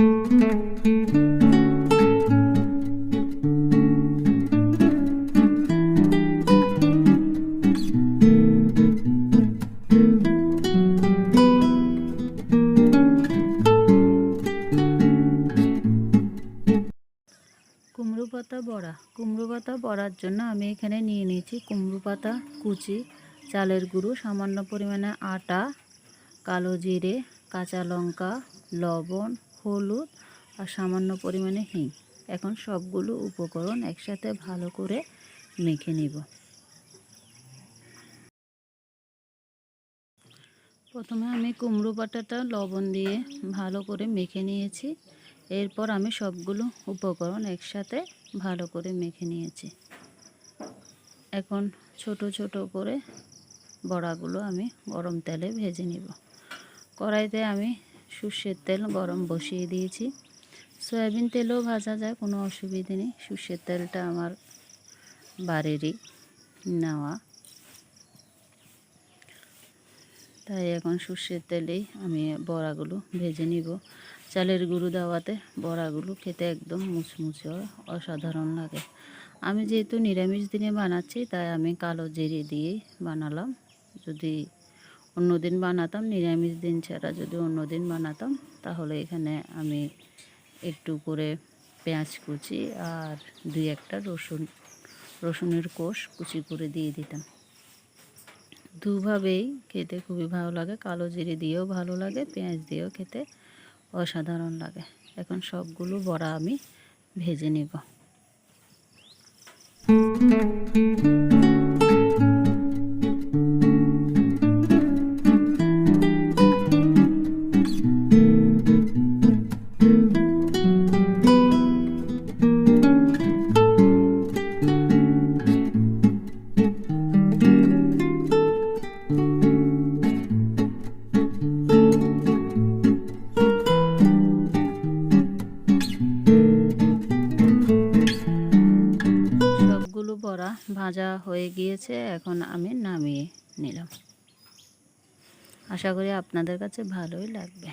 কুমড়ো পাতা বড়া। কুমড়ো পাতা বড়ার জন্য আমি এখানে নিয়ে নিয়েছি কুমড়ো পাতা, কুচি, চালের গুঁড়ো, সামান্য পরিমাণে আটা, কালো জিরে, কাঁচা লঙ্কা, লবণ হলুদ আর সামান্য পরিমাণে হিং। এখন সবগুলো উপকরণ একসাথে ভালো করে মেখে নিব। প্রথমে আমি কুমড়ো পাটাটা লবণ দিয়ে ভালো করে মেখে নিয়েছি। এরপর আমি সবগুলো উপকরণ একসাথে ভালো করে মেখে নিয়েছি। এখন ছোট ছোট করে বড়াগুলো আমি গরম তেলে ভেজে নিব। কড়াইতে আমি সর্ষের তেল গরম বসিয়ে দিয়েছি। সয়াবিন তেলও ভাজা যায়, কোনো অসুবিধে নেই। সর্ষের তেলটা আমার বাড়িরই নেওয়া। তাই এখন সর্ষের তেলেই আমি বড়াগুলো ভেজে নিব। চালের গুঁড়ো দেওয়াতে বড়াগুলো খেতে একদম মুচমুচে অসাধারণ লাগে। আমি যেহেতু নিরামিষ দিনে বানাচ্ছি, তাই আমি কালো জিরে দিয়েই বানালাম। যদি অন্য দিন বানাতাম, নিরামিষ দিন ছাড়া যদি অন্য দিন বানাতাম, তাহলে এখানে আমি একটু করে পেঁয়াজ কুচি আর দুই একটা রসুন, রসুনের কোষ কুচি করে দিয়ে দিতাম। দুভাবেই খেতে খুবই ভালো লাগে, কালো জিরে দিয়েও ভালো লাগে, পেঁয়াজ দিয়েও খেতে অসাধারণ লাগে। এখন সবগুলো বড়া আমি ভেজে নেব। সবগুলো বড়া ভাজা হয়ে গিয়েছে, এখন আমি নামিয়ে নিলাম। আশা করি আপনাদের কাছে ভালোই লাগবে।